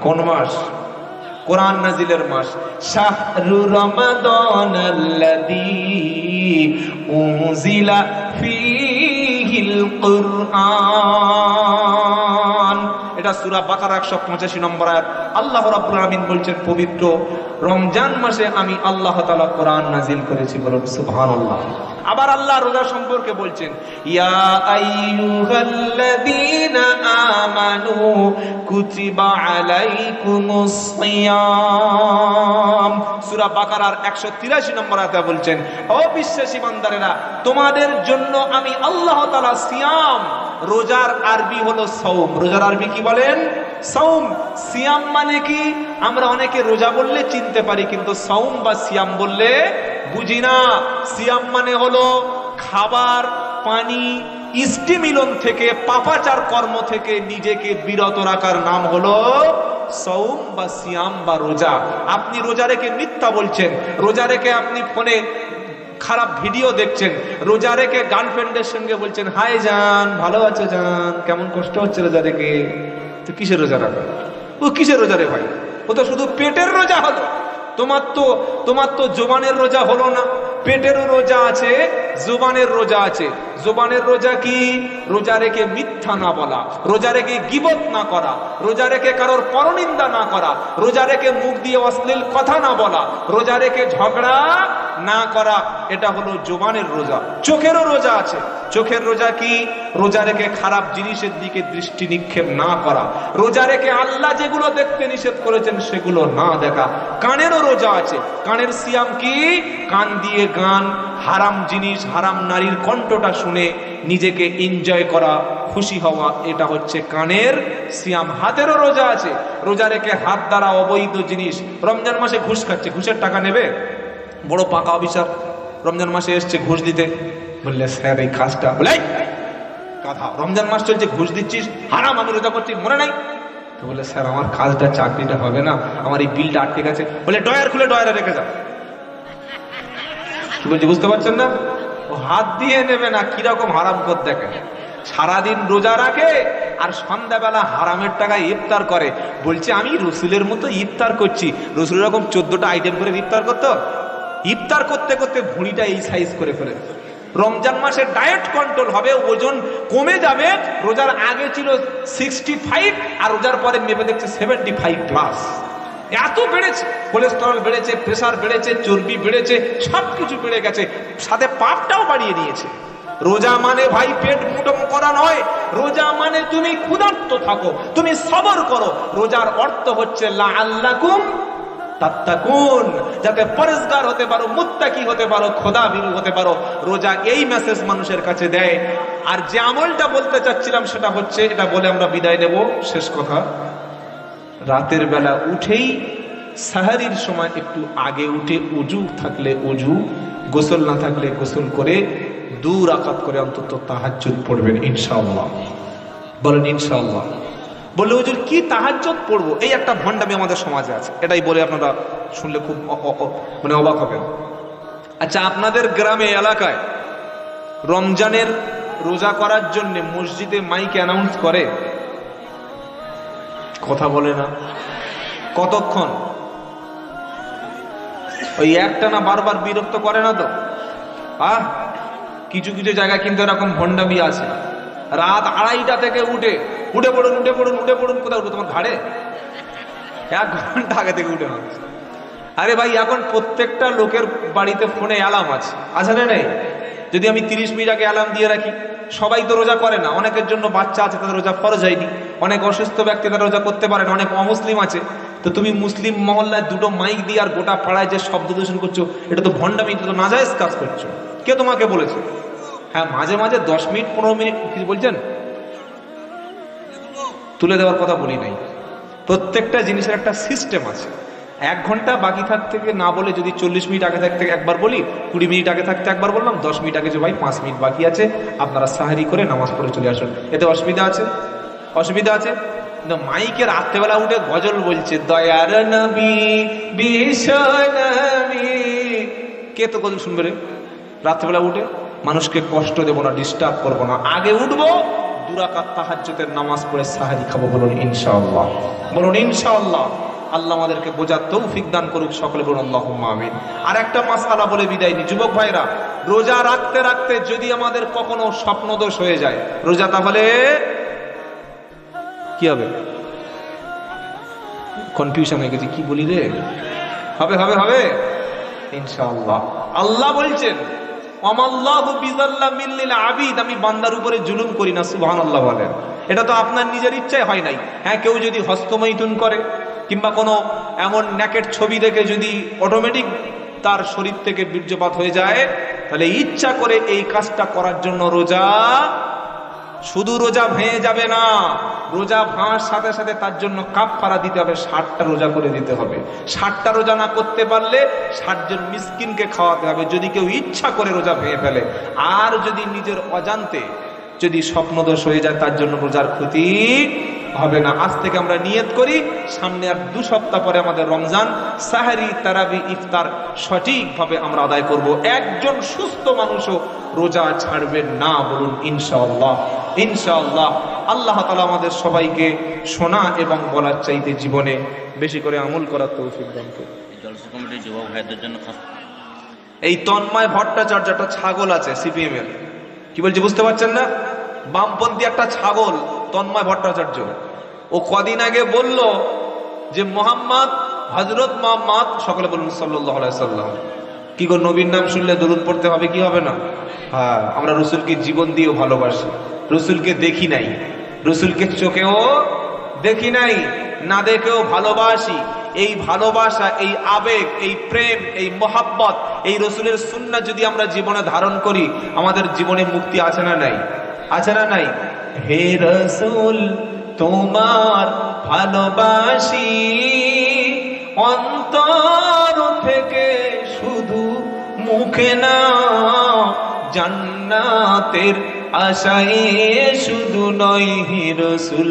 কোন মাস? কোরআন নাজিলের মাস। শাহরু রমাদান উনজিলা ফীহিল কুরআন। এটা সূরা বাকারা 185 নম্বর আয়াত। আল্লাহ রাব্বুল আলামিন বলছেন, পবিত্র রমজান মাসে আমি আল্লাহ তাআলা কোরআন নাজিল করেছি। বলুন, সুবহানাল্লাহ। আবার আল্লাহ রোজা সম্পর্কে বলছেন আইয়ুহাল্লাযীনা আমানু কুতিবা আলাইকুমুস সিয়াম। সূরা বাকারার 183 নম্বর আয়াতে বলছেন ও বিশ্বাসী বান্দারেরা, তোমাদের জন্য আমি আল্লাহ তাআলা সিয়াম রোজার আরবি হলো সৌম। রোজার আরবি কি বলেন? সৌম। সিয়াম মানে কি? আমরা অনেকে রোজা বললে চিনতে পারি, কিন্তু সৌম বা সিয়াম বললে বুঝি না। সিয়াম মানে হলো খাবার, পানি ইষ্টি মিলন থেকে, পাপাচার কর্ম থেকে নিজেকে বিরত রাখার নাম হলো সৌম বা সিয়াম বা রোজা। আপনি রোজা রেখে মিথ্যা বলছেন। রোজা রেখে আপনি ফোনে খারাপ ভিডিও দেখছেন। রোজা রেখে গার্লফ্রেন্ডের সঙ্গে বলছেন, হাই জান, ভালো আছো জান? কেমন কষ্ট হচ্ছে রোজা রেখে তো কিসের রোজা রাখবে ও কিসের রোজা রে ভাই? ও তো শুধু পেটের রোজা হলো। তোমার তো তোমার তো জোবানের রোজা হলো না। পেটেরও রোজা আছে, জোবানের রোজা আছে। জোবানের রোজা কি? রোজা রেখে মিথ্যা না বলা রোজা রেখে গিবত না করা রোজা রেখে কারোর পরনিন্দা না করা রোজা রেখে মুখ দিয়ে অশ্লীল কথা না বলা রোজা রেখে ঝগড়া না করা, এটা হলো জোবানের রোজা। চোখেরও রোজা আছে। চোখের রোজা কি? রোজা রেখে খারাপ জিনিসের দিকে দৃষ্টি নিক্ষেপ না করা। রোজা রেখে আল্লাহ যেগুলো দেখতে নিষেধ করেছেন, সেগুলো না দেখা। কানেরও রোজা আছে। কানের সিয়াম কি? কান দিয়ে গান, হারাম জিনিস, হারাম নারীর কণ্ঠটা শুনে নিজেকে এনজয় করা, খুশি হওয়া, এটা হচ্ছে কানের সিয়াম। হাতেরও রোজা আছে। রোজা রেখে হাত দ্বারা অবৈধ জিনিস। রমজান মাসে ঘুষ খাচ্ছে। ঘুষের টাকা নেবে? বড় পাকা অফিসার রমজান মাসে এসছে ঘুষ দিতে। বললে স্যার এই কাজটা বলে "এই, কথা রমজান মাস চলছে ঘুষ দিচ্ছিস হারাম আমি রোজা করছি মনে নাই? তো বলে স্যার আমার কাজটা চাকরিটা হবে না আমার এই বিলটা আটকে গেছে। বলে ডয়ার খুলে ডয়ারে রেখে যাও কি বলছি বুঝতে পারছেন না? ও হাত দিয়ে নেবে না কীরকম হারাম কর দেখে। সারাদিন রোজা রাখে আর সন্ধ্যাবেলা হারামের টাকা ইফতার করে। বলছে আমি রসুলের মতো ইফতার করছি। রসুল এরকম চোদ্দটা আইটেম করে ইফতার করতো? ইফতার করতে করতে ভুঁড়িটা এই সাইজ করে ফেলে রমজান মাসে ডায়েট কন্ট্রোল হবে, ওজন কমে যাবে, রোজার আগে ছিল সিক্সটি ফাইভ আর রোজার পরে মেপে দেখছে সেভেন্টি ফাইভ প্লাস এত বেড়েছে কোলেস্টেরল বেড়েছে প্রেশার বেড়েছে, চর্বি বেড়েছে, সবকিছু বেড়ে গেছে, সাথে পাপটাও বাড়িয়ে নিয়েছে রোজা মানে ভাই পেট মুটম করা নয়, রোজা মানে তুমি ক্ষুধার্ত থাকো, তুমি সবর করো। রোজার অর্থ হচ্ছে লা আল্লাকুম যাতে হতে পারো হতে পারো খোদা হতে পারো। রোজা এই মেসেজ মানুষের কাছে দেয়। আর যে আমলটা বলতে সেটা হচ্ছে, এটা বলে আমরা বিদায় শেষ কথা। রাতের বেলা উঠেই সাহারির সময় একটু আগে উঠে উজু থাকলে উজু, গোসল না থাকলে গোসল করে দু রাকাত করে অন্তত তাহাজ্জুদ পড়বেন, ইনশাআল্লাহ। বলেন, ইনশাআল্লাহ। বললে, হুজুর, কি তাহাজ্জুদ পড়ব? এই একটা ভণ্ডামি আমাদের সমাজে আছে। এটাই বলে আপনারা শুনলে খুব মানে অবাক হবেন। আচ্ছা আপনাদের গ্রামে, এলাকায় রমজানের রোজা করার জন্য মসজিদে মাইক অ্যানাউন্স করে? কথা বলে না। কতক্ষণ? ওই একটা না বারবার বিরক্ত করে না তো? আহ, কিছু কিছু জায়গায় কিন্তু এরকম ভণ্ডামি আছে। রাত আড়াইটা থেকে উঠে উঠে পড়ুন উঠে পড়ুন উঠে পড়ুন, কোথায় উঠে তোমার ঘাড়ে? এক ঘণ্টা আগে থেকে উঠে মানুষ আরে ভাই, এখন প্রত্যেকটা লোকের বাড়িতে ফোনে অ্যালার্ম আছে। আছে না নেই? যদি আমি তিরিশ মিনিট আগে অ্যালার্ম দিয়ে রাখি, সবাই তো রোজা করে না। অনেকের জন্য বাচ্চা আছে, তাদের রোজা ফরজ হয়নি। অনেক অসুস্থ ব্যক্তি তারা রোজা করতে পারে না। অনেক অমুসলিম আছে। তো তুমি মুসলিম মহল্লায় দুটো মাইক দিয়ে আর গোটা পাড়ায় যে শব্দ দূষণ করছ, এটা তো ভণ্ডামি, এটা তো নাজায়েজ কাজ করছ। কে তোমাকে বলেছে? হ্যাঁ মাঝে মাঝে দশ মিনিট, পনেরো মিনিট কিছু বলছেন? তুলে দেওয়ার কথা বলি নাই। প্রত্যেকটা জিনিসের একটা সিস্টেম আছে। এক ঘণ্টা বাকি থাকতে না বলে যদি চল্লিশ মিনিট আগে থাকতে একবার বলি, কুড়ি মিনিট আগে থাকতে একবার বললাম, দশ মিনিট আগে যে ভাই পাঁচ মিনিট বাকি আছে, আপনারা সাহারি করে নামাজ পড়ে চলে আসুন। এতে অসুবিধা আছে? অসুবিধা আছে? মাইকে রাত্রেবেলা উঠে গজল বলছে, দয়ার নবী কে তো গজল শুনবে রে? রাত্রেবেলা উঠে মানুষকে কষ্ট দেবো না ডিস্টার্ব করব না। আগে উঠবো দুরাকাত তাহাজ্জুদের নামাজ পড়ে সাহারি খাব বলুন ইনশাআল্লাহ। বলুন ইনশাআল্লাহ। আল্লাহ আমাদেরকে বোঝার তৌফিক দান করুক সকলে, বলুন আল্লাহ আর একটা মাসালা বলে বিদায় নি যুবক ভাইরা, রোজা রাখতে রাখতে যদি আমাদের কখনো স্বপ্নদোষ হয়ে যায়, রোজা তাহলে কি হবে? কনফিউশন হয়ে গেছে, কি বলি রে? হবে হবে হবে? ইনশাআল্লাহ। আল্লাহ বলছেন আবিদ, আমি বান্দার উপরে জুলুম করি না, সুবহানাল্লাহ বলেন। এটা তো আপনার নিজের ইচ্ছায় হয় নাই। হ্যাঁ কেউ যদি হস্তমৈথুন করে, কিংবা কোনো এমন ন্যাকেট ছবি দেখে যদি অটোমেটিক তার শরীর থেকে বীর্যপাত হয়ে যায়, তাহলে ইচ্ছা করে এই কাজটা করার জন্য রোজা, শুধু রোজা ভেঙে যাবে না। রোজা ভাঁর সাথে সাথে তার জন্য কাপ ফাড়া দিতে হবে, ষাটটা রোজা করে দিতে হবে। ষাটটা রোজা না করতে পারলে ষাটজন মিসকিনকে খাওয়াতে হবে। যদি কেউ ইচ্ছা করে রোজা ভেঙে ফেলে, আর যদি নিজের অজান্তে যদি স্বপ্নদোষ হয়ে যায়, তার জন্য রোজার ক্ষতি হবে না। আজ থেকে আমরা নিয়ত করি, সামনে আর দু সপ্তাহ পরে আমাদের রমজান, সাহারি, তারাবি, ইফতার সঠিকভাবে আমরা আদায় করব। একজন সুস্থ মানুষও রোজা ছাড়বেন না বলুন ইনশাআল্লাহ। ইনশাআল্লাহ। আল্লাহ তালা আমাদের সবাইকে শোনা এবং বলার চাইতে জীবনে বেশি করে আমল করার তৌফিক দান এই তন্ময় ভট্টাচার্য একটা ছাগল আছে সিপিএম এর কি বলছি বুঝতে পারছেন না? বামপন্থী একটা ছাগল তন্ময় ভট্টাচার্য। ও কদিন আগে বলল যে মোহাম্মদ হজরত মোহাম্মদ সকলে বলুন সাল্লাহ সাল্লাম। কি গো নবীর নাম শুনলে দরুদ পড়তে হবে কি হবে না? হ্যাঁ আমরা রসুলকে জীবন দিয়েও ভালোবাসি রসুলকে দেখি নাই। রসুলকে চোখেও দেখি নাই, না দেখেও ভালোবাসি। এই ভালোবাসা, এই আবেগ, এই প্রেম, এই মোহাব্বত, এই রসুলের সুন্না যদি আমরা জীবনে ধারণ করি, আমাদের জীবনে মুক্তি আছে না নাই? আছে না নাই? হে রসুল, তোমার ভালোবাসি অন্তর থেকে শুধু মুখে না, জান্নাতের আশায় শুধু নয় হে রসুল,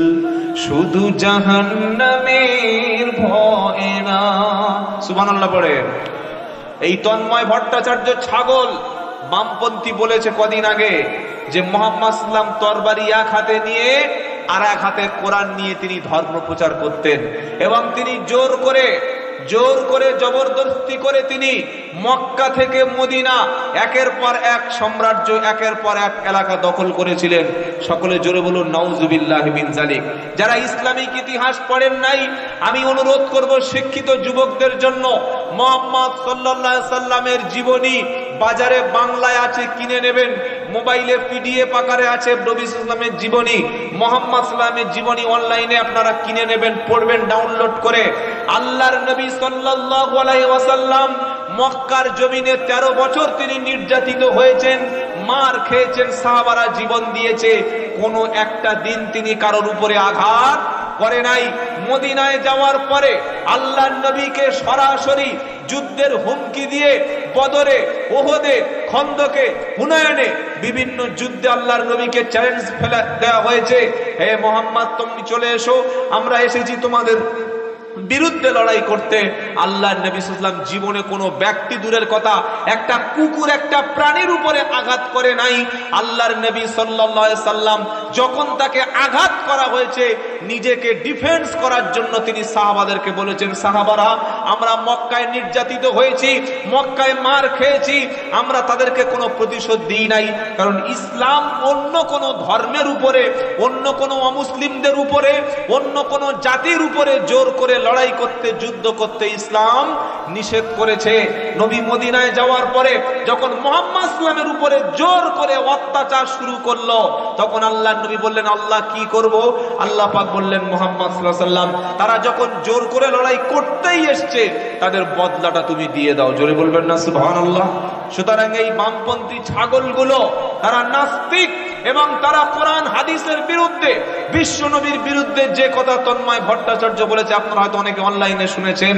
শুধু জাহান্নামের ভয় না। সুবহানাল্লাহ পড়ে। এই তন্ময় ভট্টাচার্য ছাগল বামপন্থী বলেছে কদিন আগে যে মোহাম্মদ সাল্লাম তরবারি এক হাতে নিয়ে আর এক হাতে কোরআন নিয়ে তিনি ধর্ম প্রচার করতেন এবং তিনি জোর করে জোর করে জবরদস্তি করে তিনি মক্কা থেকে মদিনা, একের পর এক সাম্রাজ্য, একের পর এক এলাকা দখল করেছিলেন। সকলে জোরে বলুন নওজুবিল্লাহ বিন জালিক যারা ইসলামিক ইতিহাস পড়েন নাই, আমি অনুরোধ করব শিক্ষিত যুবকদের জন্য, মোহাম্মদ আলাইহি সাল্লামের জীবনী বাজারে বাংলায় আছে, কিনে নেবেন। মোবাইলে পিডিএফ আকারে আছে নবী ইসলামের জীবনী, মোহাম্মদ সাল্লামের জীবনী অনলাইনে আপনারা কিনে নেবেন, পড়বেন, ডাউনলোড করে। আল্লাহর নবী সাল্লাল্লাহু আলাইহি ওয়াসাল্লাম মক্কার জমিনে 13 বছর তিনি নির্যাতিত হয়েছেন, মার খেয়েছেন, সাহাবারা জীবন দিয়েছে। কোনো একটা দিন তিনি কারোর উপরে আঘাত করে নাই। মদিনায় যাওয়ার পরে আল্লাহ নবীকে সরাসরি যুদ্ধের হুমকি দিয়ে বদরে, ওহদে, খন্দকে, হুনায়নে বিভিন্ন যুদ্ধে আল্লাহর নবীকে চ্যালেঞ্জ ফেলা দেওয়া হয়েছে। হে মোহাম্মদ, তুমি চলে এসো, আমরা এসেছি তোমাদের বিরুদ্ধে লড়াই করতে আল্লাহ নবী সাল্লাম জীবনে কোনো ব্যক্তি দূরের কথা একটা কুকুর একটা প্রাণীর উপরে আঘাত করে নাই। আল্লাহর নবী সাল্লাম যখন তাকে আঘাত করা হয়েছে, নিজেকে ডিফেন্স করার জন্য তিনি সাহাবাদেরকে বলেছেন, সাহাবারা, আমরা মক্কায় নির্যাতিত হয়েছি, মক্কায় মার খেয়েছি, আমরা তাদেরকে কোনো প্রতিশোধ দিই নাই। কারণ ইসলাম অন্য কোনো ধর্মের উপরে, অন্য কোনো অমুসলিমদের উপরে, অন্য কোনো জাতির উপরে জোর করে লড়াই করতে, যুদ্ধ করতে ইসলাম নিষেধ করেছে। নবী মদিনায় যাওয়ার পরে যখন মোহাম্মদ ইসলামের উপরে জোর করে অত্যাচার শুরু করল, তখন আল্লাহ নবী বললেন, আল্লাহ, কি করব? আল্লাহ পাক বললেন, মোহাম্মদ সাল্লাম তারা যখন জোর করে লড়াই করতেই এসছে, তাদের বদলাটা তুমি দিয়ে দাও। জোরে বলবেন না, সুবহানাল্লাহ। সুতরাং এই বামপন্থী ছাগলগুলো, তারা নাস্তিক এবং তারা কোরআন, হাদিসের বিরুদ্ধে বিশ্ব নবীর বিরুদ্ধে যে কথা তন্ময় ভট্টাচার্য বলেছে, আপনারা হয়তো অনেকে অনলাইনে শুনেছেন,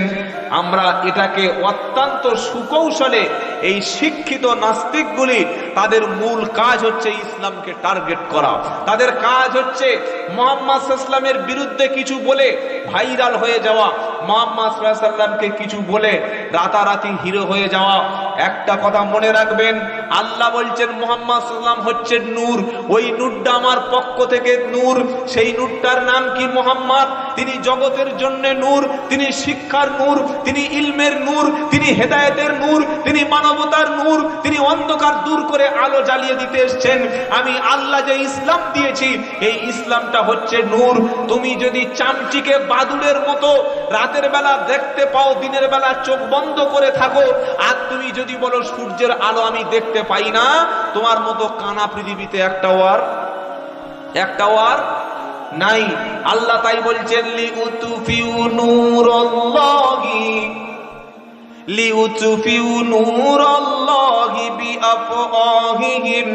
আমরা এটাকে অত্যন্ত সুকৌশলে এই শিক্ষিত নাস্তিকগুলি, তাদের মূল কাজ হচ্ছে ইসলামকে টার্গেট করা। তাদের কাজ হচ্ছে মোহাম্মদ ইসলামের বিরুদ্ধে কিছু বলে ভাইরাল হয়ে যাওয়া, মোহাম্মদ সাল্লামকে কিছু বলে রাতারাতি হিরো হয়ে যাওয়া। একটা কথা মনে রাখবেন, আল্লাহ বলছেন, মোহাম্মদ সাল্লাম হচ্ছে নূর। ওই নূরটা আমার পক্ষ থেকে নূর। সেই নূরটার নাম কি মোহাম্মদ? তিনি জগতের জন্য নূর, তিনি শিক্ষার নূর, তিনি ইলমের নূর, তিনি হেদায়েতের নূর, তিনি মানবতার নূর, তিনি অন্ধকার দূর করে আলো জ্বালিয়ে দিতে এসেছেন। আমি আল্লাহ যে ইসলাম দিয়েছি, এই ইসলামটা হচ্ছে নূর। তুমি যদি চামচিকে বাদুড়ের মতো রাতের বেলা দেখতে পাও, দিনের বেলা চোখ বন্ধ করে থাকো, আর তুমি যদি বলো সূর্যের আলো আমি দেখতে পাই না, তোমার মতো কানা পৃথিবীতে একটা ওয়ার, একটা আর নাই। আল্লাহ তাই বলছেন লি উতুফিউ নূর লিউতুফিউ নূরাল্লাহি বিআফওয়াহিহিম।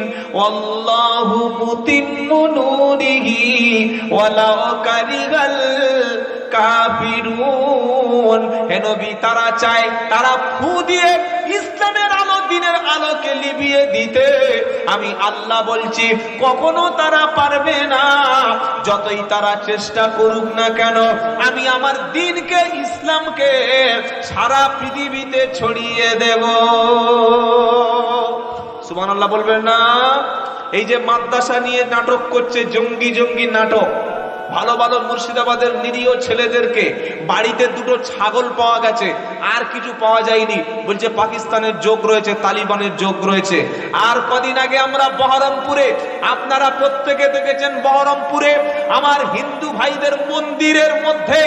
তারা চায়, তারা ফু দিয়ে দিনের আলোকে লিবিয়ে দিতে। আমি আল্লাহ বলছি, কখনো তারা পারবে না। যতই তারা চেষ্টা করুক না কেন, আমি আমার দিনকে, ইসলামকে সারা পৃথিবীতে ছড়িয়ে দেব। সুমান আল্লাহ বলবেন না? এই যে মাদ্রাসা নিয়ে নাটক করছে, জঙ্গি জঙ্গি নাটক। ভালো ভালো মুর্শিদাবাদের নিরীহ ছেলেদেরকে বাড়িতে দুটো ছাগল পাওয়া গেছে, আর কিছু পাওয়া যায়নি। বলছে, পাকিস্তানের যোগ রয়েছে, তালিবানের যোগ রয়েছে। আর কদিন আগে আমরা বহরমপুরে, আপনারা প্রত্যেকে দেখেছেন বহরমপুরে, আমার হিন্দু ভাইদের মন্দিরের মধ্যে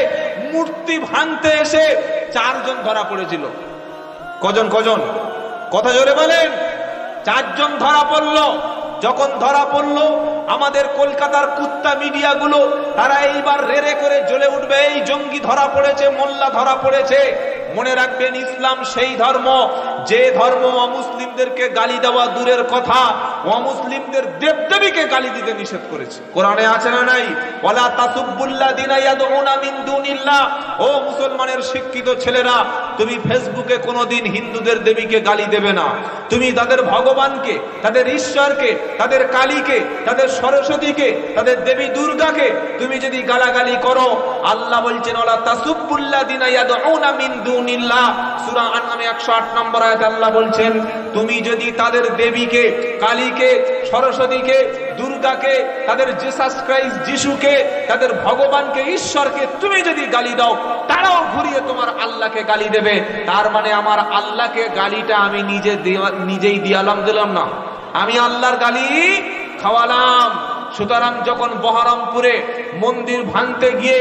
মূর্তি ভাঙতে এসে চারজন ধরা পড়েছিল। কজন কজন? কথা জোরে বলেন। চারজন ধরা পড়ল। যখন ধরা পড়ল, আমাদের কলকাতার কুত্তা মিডিয়াগুলো, তারা এইবার রেড়ে করে জ্বলে উঠবে। এই জঙ্গি ধরা পড়েছে, মোল্লা ধরা পড়েছে। মনে রাখবেন, ইসলাম সেই ধর্ম। যে ধর্ম অমুসলিমদেরকে গালি দেওয়া দূরের কথা, অমুসলিমদের দেবদেবীকে গালি দিতে নিষেধ করেছে। কোরআনে আছে না নাই? ওয়ালা তাসুবুল্লাহ দিনা ইয়াদউনা মিন ও মুসলমানের শিক্ষিত ছেলেরা, তুমি ফেসবুকে কোনোদিন হিন্দুদের দেবীকে গালি দেবে না। তুমি তাদের ভগবানকে, তাদের ঈশ্বরকে, তাদের কালীকে, তাদের সরস্বতীকে, তাদের দেবী দুর্গাকে তুমি যদি গালাগালি করো, আল্লাহ বলছেন ওলা তাসুবুল্লাহ দিনা ইয়াদউনা মিন দুনিল্লাহ। সূরা আনআমে 108 নম্বর আয়াতে আল্লাহ বলছেন, তুমি যদি তাদের দেবীকে, কালীকে, সরস্বতীকে, দুর্গাকে, তাদের জেসাস ক্রাইস্ট যিশুকে, তাদের ভগবানকে, ঈশ্বরকে তুমি যদি গালি দাও, তারাও ঘুরিয়ে তোমার আল্লাহকে গালি দেবে। তার মানে আমার আল্লাহকে গালিটা আমি নিজে নিজেই দিয়ালাম, দিলাম না। আমি আল্লাহর গালি খাওয়ালাম। সুতরাং যখন বহরমপুরে মন্দির ভাঙতে গিয়ে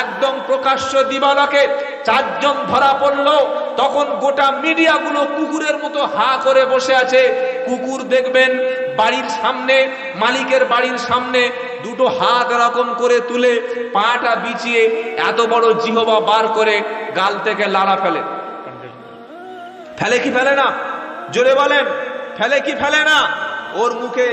একদম প্রকাশ্য দিবালকে চারজন ধরা পড়ল, তখন গোটা মিডিয়াগুলো কুকুরের মতো হা করে বসে আছে। কুকুর দেখবেন বাড়ির সামনে, মালিকের বাড়ির সামনে দুটো হাত এরকম করে তুলে পাটা বিছিয়ে এত বড় জিহবা বার করে গাল থেকে লাড়া ফেলে। ফেলে কি ফেলে না? জোরে বলেন, ফেলে কি ফেলে না? ওর মুখে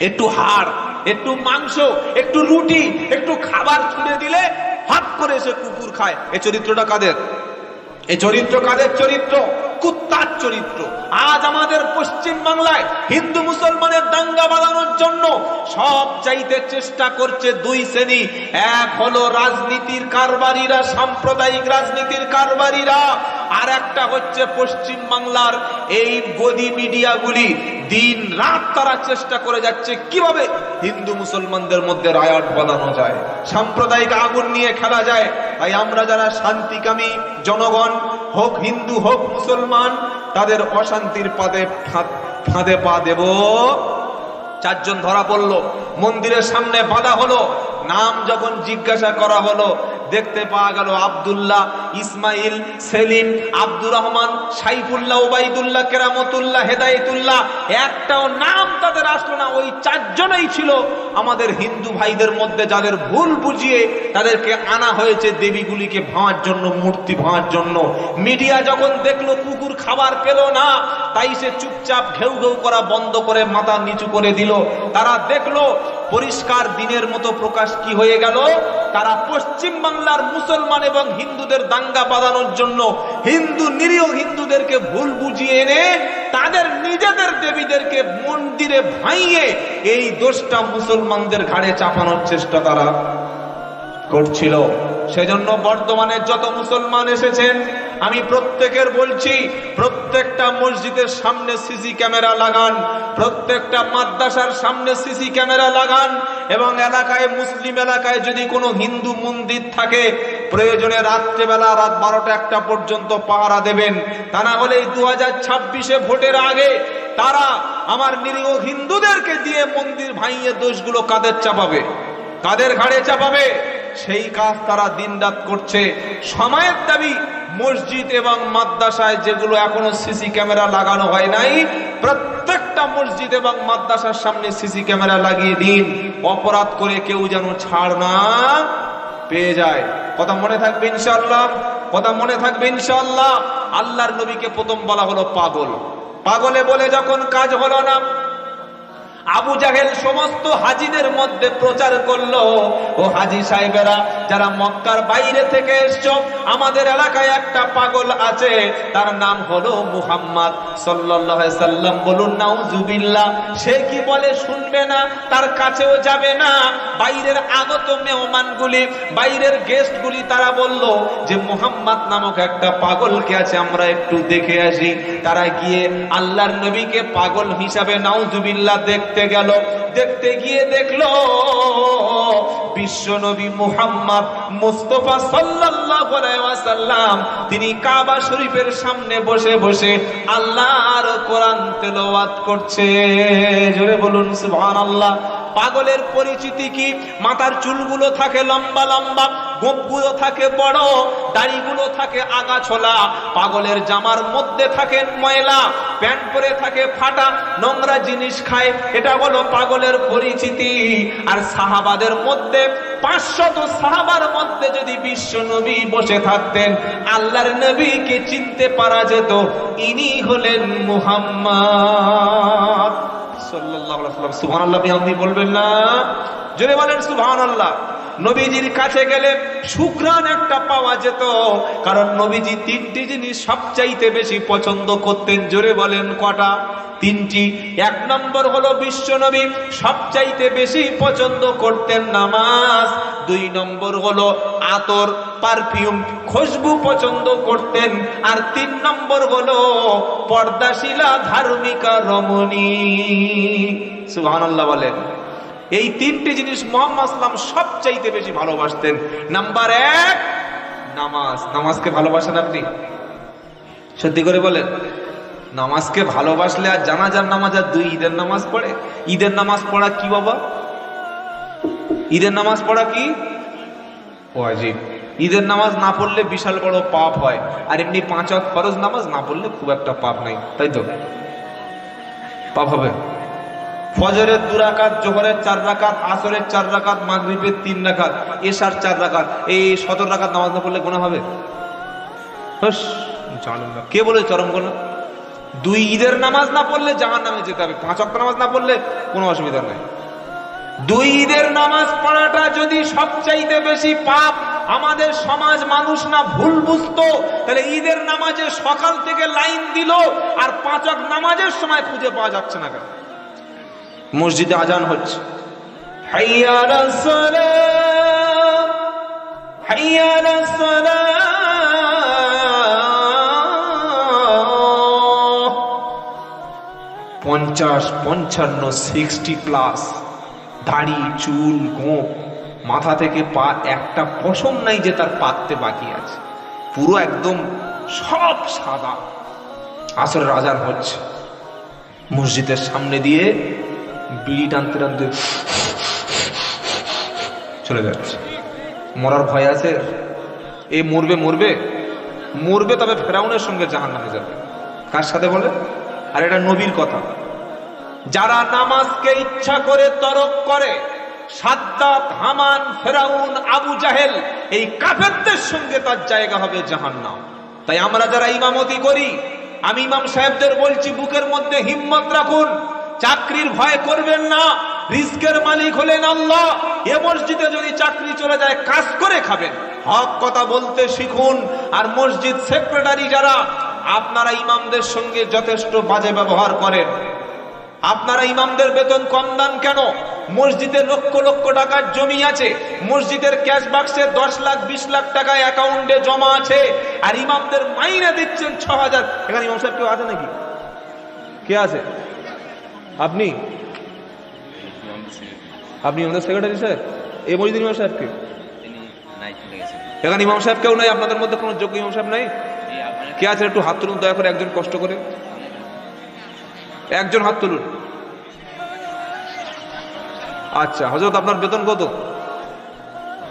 একটু হাড়। একটু মাংস, একটু রুটি, একটু খাবার ছুঁড়ে দিলে হাত করে এসে কুকুর খায়। এই চরিত্রটা কাদের? এই চরিত্র কাদের চরিত্র? কুত্তার চরিত্র। আজ আমাদের পশ্চিম বাংলায় হিন্দু মুসলমানের দাঙ্গা বাঁধানোর জন্য সব চাইতে চেষ্টা করছে দুই শ্রেণি। এক হলো রাজনীতির কারবারিরা, সাম্প্রদায়িক রাজনীতির কারবারিরা, আর একটা হচ্ছে পশ্চিম বাংলার এই গদি মিডিয়াগুলি। দিন রাত তারা চেষ্টা করে যাচ্ছে, কীভাবে হিন্দু মুসলমানদের মধ্যে রায়ট বাঁধানো যায়, সাম্প্রদায়িক আগুন নিয়ে খেলা যায়। তাই আমরা যারা শান্তিকামী জনগণ, হোক হিন্দু, হোক মুসলমান, তাদের অশান্তির পাদে ফাঁদে পা দেব। চারজন ধরা পড়ল, মন্দিরের সামনে বাধা হলো, নাম যখন জিজ্ঞাসা করা হলো দেখতে পাওয়া গেল আব্দুল্লাহ, ইসমাইল, সেলিম, আব্দুর রহমান, সাইফুল্লাহ ওবাইদুল্লাহ কেরামতুল্লাহ, হেদায়েতুল্লাহ। একটাও নাম তাদের আসলো না, ওই চারজনেই ছিল আমাদের হিন্দু ভাইদের মধ্যে যাদের ভুল বুঝিয়ে তাদেরকে আনা হয়েছে দেবীগুলিকে ভাঁড়ার জন্য, মূর্তি ভাঁড়ার জন্য। মিডিয়া যখন দেখল কুকুর খাবার পেল না, তাই সে চুপচাপ ঘেউ ঘেউ করা বন্ধ করে মাথা নিচু করে দিল। তারা দেখল, পরিষ্কার দিনের মতো প্রকাশ কি হয়ে গেল? তারা পশ্চিম বাংলার মুসলমান এবং হিন্দুদের দাঙ্গা বাঁধানোর জন্য হিন্দু, নিরীহ হিন্দুদেরকে ভুল বুঝিয়ে এনে তাদের নিজেদের দেবীদেরকে মন্দিরে ভাইয়ে এই দোষটা মুসলমানদের ঘাড়ে চাপানোর চেষ্টা তারা করছিল। সেজন্য বর্তমানে যত মুসলমান এসেছেন, আমি প্রত্যেকের বলছি, প্রত্যেকটা মসজিদের সামনে সিসি ক্যামেরা লাগান, প্রত্যেকটা মাদ্রাসার সামনে সিসি ক্যামেরা লাগান এবং এলাকায় মুসলিম এলাকায় যদি কোনো হিন্দু মন্দির থাকে, প্রয়োজনে রাত্রেবেলা রাত বারোটা একটা পর্যন্ত পাহারা দেবেন। তা না হলে দু হাজার ছাব্বিশে ভোটের আগে তারা আমার নিরীহ হিন্দুদেরকে দিয়ে মন্দির ভাঙিয়ে দোষগুলো কাদের চাপাবে? কাদের ঘাড়ে চাপাবে? সেই কাজ তারা দিনরাত করছে। সময়ের দাবি, মসজিদ এবং মাদ্রাসায় যেগুলো এখনও সিসি ক্যামেরা লাগানো হয় নাই প্রত্যেকটা মসজিদ এবং মাদ্রাসার সামনে সিসি ক্যামেরা লাগিয়ে দিন। অপরাধ করে কেউ যেন ছাড় না পেয়ে যায়। কথা মনে থাকবে ইনশাল্লাহ কথা মনে থাকবে ইনশাল্লাহ আল্লাহর নবীকে প্রথম বলা হলো পাগল। পাগলে বলে যখন কাজ হলো না আবু জাহেল সমস্ত হাজিদের মধ্যে প্রচার করল। ও হাজি সাহেবেরা, যারা মক্কার বাইরে থেকে এসছো, আমাদের এলাকায় একটা পাগল আছে, তার নাম হলো মুহাম্মদ সাল্লাম। বলুন, নাউজুবিল্লাহ, সে কি বলে শুনবে না, তার কাছেও যাবে না। বাইরের আগত মেহমানগুলি, বাইরের গেস্টগুলি, তারা বলল যে মুহাম্মদ নামক একটা পাগলকে আছে, আমরা একটু দেখে আসি। তারা গিয়ে আল্লাহর নবীকে পাগল হিসাবে, নাউজুবিল্লাহ দেখতে গেল, দেখতে গিয়ে দেখল বিশ্ব নবী মুহাম্মদ মুস্তফা ওয়াসাল্লাম। তিনি কাবা শরীফের সামনে বসে বসে আল্লাহর কোরআন তেলাওয়াত করছে। জোরে বলুন, সুবহানাল্লাহ। পাগলের পরিচিতি কি? মাথার চুলগুলো থাকে লম্বা লম্বা গোপগুলো থাকে বড়, দাড়িগুলো থাকে আগাছোলা পাগলের জামার মধ্যে থাকে ময়লা, প্যান্ট পরে থাকে ফাটা, নোংরা জিনিস খায়, এটা হলো পাগলের পরিচিতি। আর সাহাবাদের মধ্যে, পাঁচশত সাহাবার মধ্যে যদি বিশ্ব নবী বসে থাকতেন, আল্লাহর নবীকে চিনতে পারা যেত, ইনি হলেন মুহাম্মদ। আলাইহি ওয়াসাল্লাম, সুবহানাল্লাহ বলবেন না? জোরে বলেন সুবহানাল্লাহ। নবীজির কাছে গেলে সুগ্রাণ একটা পাওয়া যেত। কারণ নবীজি তিনটি জিনিস সবচাইতে বেশি পছন্দ করতেন। জোরে বলেন কটা? তিনটি। এক নম্বর হলো বিশ্ব নবী সবচাইতে বেশি পছন্দ করতেন নামাজ। দুই নম্বর হলো আতর, পারফিউম, খুশবু পছন্দ করতেন। আর তিন নম্বর হলো পর্দাশিলা, ধার্মিকা রমণী। সুবহানাল্লাহ বলেন। এই তিনটি জিনিস মোহাম্মদ ইসলাম সবচাইতে বেশি ভালোবাসতেন। নাম্বার এক, নামাজ। নামাজকে ভালোবাসেন আপনি? সত্যি করে বলেন। নামাজকে ভালোবাসলে আর জানাজার নামাজ আর দুই ঈদের নামাজ পড়ে? ঈদের নামাজ পড়া কি বাবা? ঈদের নামাজ পড়া কি? ঈদের নামাজ না পড়লে বিশাল বড় পাপ হয়। আর এমনি পাঁচ ফরজ নামাজ না পড়লে খুব একটা পাপ নাই। তাই তো? পাপ হবে। ফজরের দু রাকাত, জোহরের চার রাকাত, আসরের চার রাকাত, মাগরিবের তিন রাকাত, এশার চার রাকাত। এই সতেরো রাকাত নামাজ না পড়লে গোনা হবে? কে বলে চরম গোনা দুই ঈদের নামাজ না পড়লে জাহান নামে যেতে হবে। পাঁচ অক্ট নামাজ না পড়লে কোনো অসুবিধা নাই। দুই ঈদের নামাজ পড়াটা যদি সবচাইতে বেশি পাপ, আমাদের সমাজ মানুষ না ভুল বুঝতো, তাহলে ঈদের নামাজে সকাল থেকে লাইন দিল, আর পাঁচক নামাজের সময় খুঁজে পাওয়া যাচ্ছে না কেন? মসজিদে আজান হচ্ছে। পঞ্চাশ পঞ্চান্ন সিক্সটি প্লাস দাড়ি চুল গোপ মাথা থেকে পা একটা পশম নাই যে তার পাততে বাকি আছে। পুরো একদম সব সাদা। আসর রাজার হচ্ছে। মসজিদের সামনে দিয়ে বিড়ি টানতে টানতে চলে যাচ্ছে। মরার ভয় আছে? এ মরবে মরবে? মরবে তবে ফেরাউনের সঙ্গে জাহান নামে যাবে। কার সাথে বলে? আর এটা নবীর কথা। যারা নামাজকে ইচ্ছা করে তরক করে সাদ্দাত হামান, ফেরাউন, আবু জাহেল, এই কাফেরদের সঙ্গে তার জায়গা হবে জাহান্নাম। তাই আমরা যারা ইমামতি করি, আমি ইমাম সাহেবদের বলছি, বুকের মধ্যে হিম্মত রাখুন। চাকরির ভয় করবেন না, রিস্কের মালিক হলেন আল্লাহ। এ মসজিদে যদি চাকরি চলে যায়, কাজ করে খাবেন। হক কথা বলতে শিখুন। আর মসজিদ সেক্রেটারি যারা, আপনারা ইমামদের সঙ্গে যথেষ্ট বাজে ব্যবহার করেন। আপনারা ইমামদের বেতন কম দেন কেন? মসজিদে লক্ষ লক্ষ টাকার জমি আছে। মসজিদের ক্যাশ বাক্সে দশ লাখ, বিশ লাখ টাকা অ্যাকাউন্টে জমা আছে। আর ইমামদের মাইনে দিচ্ছেন ছ হাজার। এখানে ইমাম সাহেব কেউ আছে নাকি? কে আছে? আপনি? আপনি আমাদের সেক্রেটারি স্যার এই মসজিদ ইমাম সাহেবকে? এখানে ইমাম সাহেব কেউ নাই আপনাদের মধ্যে কোনো যোগ্য ইমাম সাহেব নাই? কে আছে একটু হাত তুলুন দয়া করে একজন কষ্ট করে। একজন হাত তুলুন। আচ্ছা হজরত আপনার বেতন কত?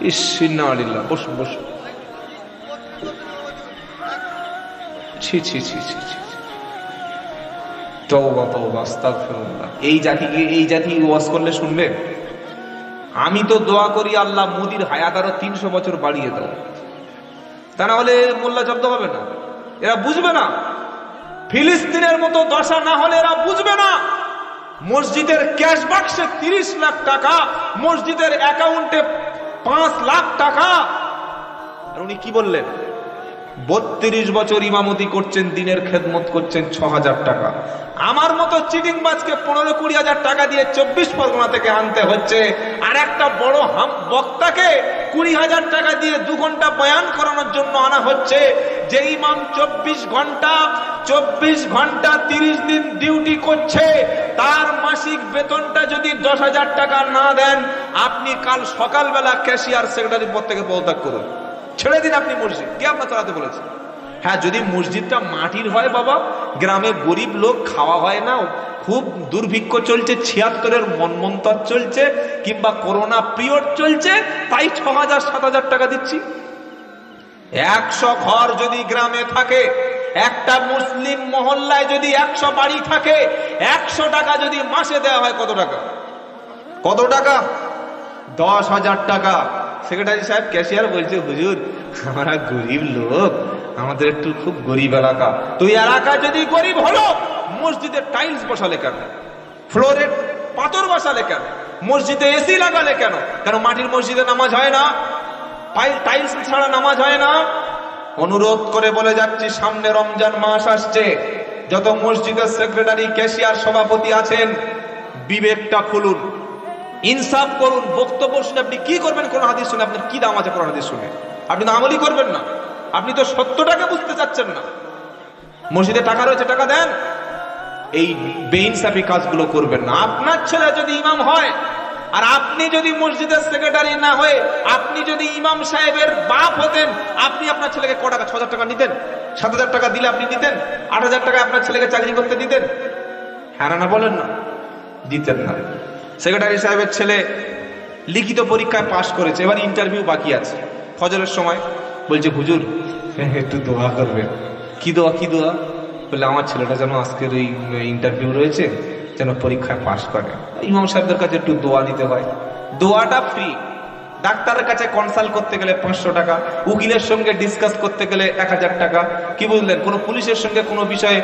ইসিন্না আলিল্লাহ বসুন বসুন। ছি ছি ছি ছি ছি। তওবা তওবা আস্তাগফিরুল্লাহ এই জাতিকে এই জাতি ওয়াজ করলে শুনবে? আমি তো দোয়া করি আল্লাহ মোদির হায়াত আরও তিনশো বছর বাড়িয়ে দাও। তা না হলে মোল্লা জব্দ হবে না। এরা বুঝবে না। ফিলিস্তিনের মতো দশা না হলে এরা বুঝবে না। মসজিদের ক্যাশ বাক্সে তিরিশ লাখ টাকা, মসজিদের অ্যাকাউন্টে পাঁচ লাখ টাকা। আর উনি কি বললেন? বত্রিশ বছর ইমামতি করছেন, দিনের খেদমত করছেন ছ হাজার টাকা। আমার মতো চিটিং বাজকে পনেরো কুড়ি হাজার টাকা দিয়ে চব্বিশ পরগনা থেকে আনতে হচ্ছে, আর একটা বড় হাম বক্তাকে কুড়ি হাজার টাকা দিয়ে দু ঘণ্টা বয়ান করানোর জন্য আনা হচ্ছে, যে ইমাম চব্বিশ ঘণ্টা চব্বিশ ঘণ্টা তিরিশ দিন ডিউটি করছে, তার মাসিক বেতনটা যদি দশ হাজার টাকা না দেন, আপনি কাল সকালবেলা ক্যাশিয়ার সেক্রেটারি পদ থেকে পদত্যাগ করুন। ছেড়ে দিন আপনি মসজিদ। কে আপনার চালাতে বলেছে? হ্যাঁ যদি মসজিদটা মাটির হয় বাবা, গ্রামে গরিব লোক, খাওয়া হয় না, খুব দুর্ভিক্ষ চলছে, ছিয়াত্তরের মনমন্তর চলছে, কিংবা করোনা পিরিয়ড চলছে, তাই ছ হাজার, সাত হাজার টাকা দিচ্ছি। একশো ঘর যদি গ্রামে থাকে, একটা মুসলিম মহল্লায় যদি একশো বাড়ি থাকে, একশো টাকা যদি মাসে দেওয়া হয় কত টাকা? কত টাকা? দশ হাজার টাকা। সেক্রেটারি সাহেব, ক্যাশিয়ার বলছে, হুজুর, আমরা গরিব লোক, আমাদের একটু খুব গরিব এলাকা। তুই এলাকা যদি গরিব হলো, মসজিদে টাইলস বসালে কেন? ফ্লোরে পাথর বসালে কেন? মসজিদে এসি লাগালে কেন? কেন মাটির মসজিদে নামাজ হয় না? টাইল- টাইলস ছাড়া নামাজ হয় না? অনুরোধ করে বলে যাচ্ছি, সামনে রমজান মাস আসছে। যত মসজিদের সেক্রেটারি, ক্যাশিয়ার সভাপতি আছেন, বিবেকটা খুলুন। ইনসাফ করুন, বক্তব্য শুনে আপনি কি করবেন কোন হাদিস শুনে? আপনার কি দাম আছে কোন হাদিস শুনে? আপনি তো আমলই করবেন না। আপনি তো সত্যটাকে বুঝতে চাচ্ছেন না। মসজিদে টাকা রয়েছে, টাকা দেন। এই বেইনসাফি কাজগুলো করবেন না। আপনার ছেলে যদি ইমাম হয়, আর আপনি যদি মসজিদের সেক্রেটারি না হয়ে আপনি যদি ইমাম সাহেবের বাপ হতেন, আপনি আপনার ছেলেকে ক টাকা, ছ টাকা নিতেন? সাত হাজার টাকা দিলে আপনি নিতেন আট হাজার টাকা আপনার ছেলেকে চাকরি করতে দিতেন? হ্যাঁ না বলেন না। দিতেন না। সেক্রেটারি সাহেবের ছেলে লিখিত পরীক্ষায় পাশ করেছে। এবার ইন্টারভিউ বাকি আছে। ফজরের সময় বলছে হুজুর একটু দোয়া করবেন। কি দোয়া কি দোয়া? বলে আমার ছেলেটা যেন আজকের এই ইন্টারভিউ রয়েছে যেন পরীক্ষায় পাশ করে। ইমাম সাহেবদের কাছে একটু দোয়া দিতে হয়। দোয়াটা ফ্রি ডাক্তারের কাছে কনসাল্ট করতে গেলে পাঁচশো টাকা, উকিলের সঙ্গে ডিসকাস করতে গেলে এক হাজার টাকা। কি বুঝলেন? কোনো পুলিশের সঙ্গে কোনো বিষয়ে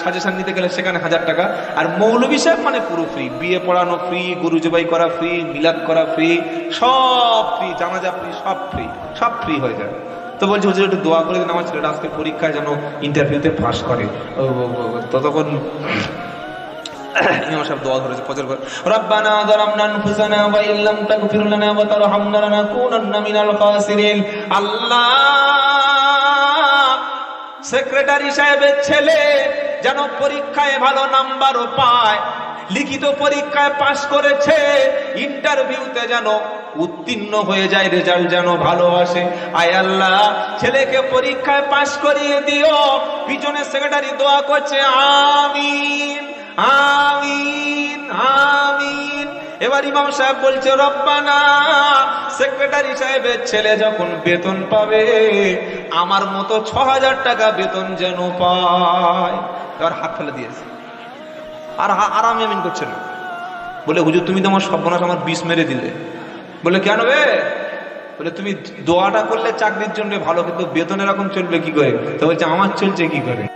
সাজেশন নিতে গেলে সেখানে হাজার টাকা। আর মৌলবী সাহেব মানে পুরো ফ্রি বিয়ে পড়ানো ফ্রি গরু জবাই করা ফ্রি মিলাদ করা ফ্রি সব ফ্রি জানাজা ফ্রি সব ফ্রি সব ফ্রি হয়ে যায়। তো বলছি, হুজুর, একটু দোয়া করে দিন, আমার ছেলেটা আজকে পরীক্ষায় যেন ইন্টারভিউতে পাশ করে। ততক্ষণ দোয়া করেছে আল্লাহ, সেক্রেটারি ছেলে যেন পরীক্ষায় ভালো নাম্বারও পায়, লিখিত পরীক্ষায় পাশ করেছে, ইন্টারভিউতে যেন উত্তীর্ণ হয়ে যায়, রেজাল্ট যেন ভালো আসে। আয় আল্লাহ, ছেলেকে পরীক্ষায় পাশ করিয়ে দিও, পিছনে সেক্রেটারি দোয়া করছে, আমিন। আমিন আমিন। এবার ইমাম সাহেব বলছে, রব্বানা সেক্রেটারি সাহেবের ছেলে যখন বেতন পাবে, আমার মতো ছ হাজার টাকা বেতন যেন পায়। এবার হাত ফেলে দিয়েছে। আর হা- আর আমি আমিন করছে না। বলে, হুজুর, তুমি তো আমার সর্বনাশ, আমার বিষ মেরে দিলে। বলে, কেন বে? বলে, তুমি দোয়াটা করলে চাকরির জন্য ভালো, কিন্তু বেতন এরকম চলবে কি করে? তো বলছে, আমার চলছে কি করে?